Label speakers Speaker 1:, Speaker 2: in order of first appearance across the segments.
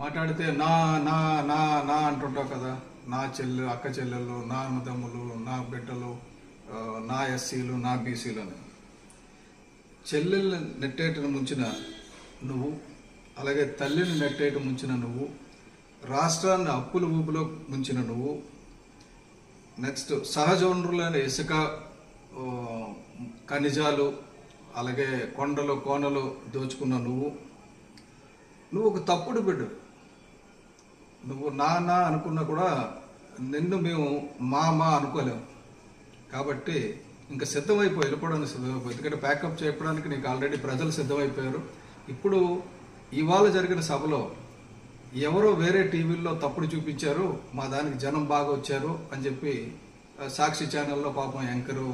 Speaker 1: మాట్లాడితే నా నా నా నా అంటుంటావు కదా. నా చెల్లెలు అక్క చెల్లెలు నా అన్నదమ్ములు నా బిడ్డలు నా ఎస్సీలు నా బీసీలు అని. చెల్లెల్ని నెట్టేటను ముంచిన నువ్వు అలాగే తల్లిని నెట్టేట ముంచిన నువ్వు రాష్ట్రాన్ని అప్పుల ఊపులో ముంచిన నువ్వు నెక్స్ట్ సహజ వనరులైన ఇసుక ఖనిజాలు అలాగే కొండలు కోనలు దోచుకున్న నువ్వు నువ్వు ఒక తప్పుడు బిడ్డ. నువ్వు నా నా అనుకున్నా కూడా నిన్ను మేము మా మా అనుకోలేము. కాబట్టి ఇంకా సిద్ధమైపోయి వెళ్ళిపోవడానికి సిద్ధమైపోయి ఎందుకంటే ప్యాకప్ చేయడానికి నీకు ఆల్రెడీ ప్రజలు సిద్ధమైపోయారు. ఇప్పుడు ఇవాళ జరిగిన సభలో ఎవరో వేరే టీవీల్లో తప్పుడు చూపించారు మా దానికి జనం బాగా వచ్చారు అని చెప్పి సాక్షి ఛానల్లో పాపం యాంకరు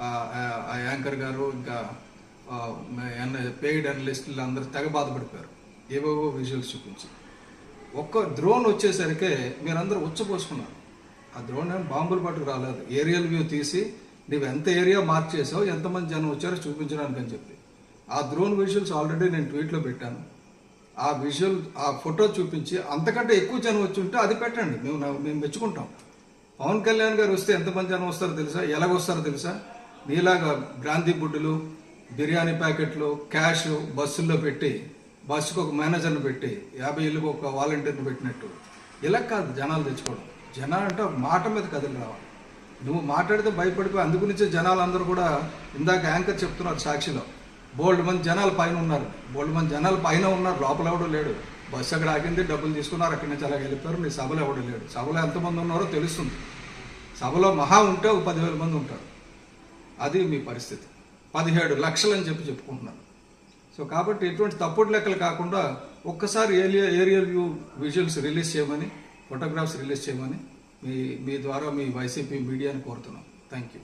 Speaker 1: ఆ యాంకర్ గారు ఇంకా పెయిడ్ అనలిస్టులు అందరూ తెగ బాధపడిపోయారు. ఏవేవో విజువల్స్ చూపించి. ఒక్క డ్రోన్ వచ్చేసరికి మీరందరూ ఉచ్చపోసుకున్నారు. ఆ డ్రోన్ ఏం బాంబుల పట్టుకు రాలేదు. ఏరియల్ వ్యూ తీసి నువ్వు ఎంత ఏరియా మార్చేసావు ఎంతమంది జనం వచ్చారో చూపించడానికి అని చెప్పి. ఆ డ్రోన్ విజువల్స్ ఆల్రెడీ నేను ట్వీట్లో పెట్టాను. ఆ విజువల్ ఆ ఫోటో చూపించి అంతకంటే ఎక్కువ జనం వచ్చి ఉంటే అది పెట్టండి. మేము మేము మెచ్చుకుంటాం. పవన్ కళ్యాణ్ గారు వస్తే ఎంతమంది జనం వస్తారో తెలుసా? ఎలాగొస్తారో తెలుసా? నీలాగా బ్రాంతి బుడ్డులు బిర్యానీ ప్యాకెట్లు క్యాష్ బస్సుల్లో పెట్టి బస్సుకు ఒక మేనేజర్ని పెట్టి యాభై ఇళ్ళకి ఒక వాలంటీర్ని పెట్టినట్టు. ఇలా కాదు జనాలు తెచ్చుకోవడం. జనాలు అంటే ఒక మాట మీద కదిలి రావాలి. నువ్వు మాట్లాడితే భయపడిపోయి అందుగురించే జనాలు అందరూ కూడా ఇందాక యాంకర్ చెప్తున్నారు సాక్షిలో. బోల్డ్ మంది జనాలు పైన ఉన్నారు. బోల్డ్ మంది జనాలు పైన ఉన్నారు. లోపల ఎవడో లేడు. బస్సు అక్కడ ఆగింది డబ్బులు తీసుకున్నారు. అక్కడి నుంచి అలా వెళ్ళిపోయారు. నీ సభలో ఎవడో లేడు. సభలో ఎంతమంది ఉన్నారో తెలుస్తుంది. సభలో మహా ఉంటే ఒక పదివేల మంది ఉంటారు. అది మీ పరిస్థితి. పదిహేడు లక్షలు అని చెప్పి చెప్పుకుంటున్నాను సో కాబట్టి ఎటువంటి తప్పుడు లెక్కలు కాకుండా ఒక్కసారి area aerial view visuals release చేయమని ఫోటోగ్రాఫ్స్ రిలీజ్ చేయమని మీ మీ ద్వారా మీ వైసీపీ మీడియాని కోరుతున్నాం. Thank you.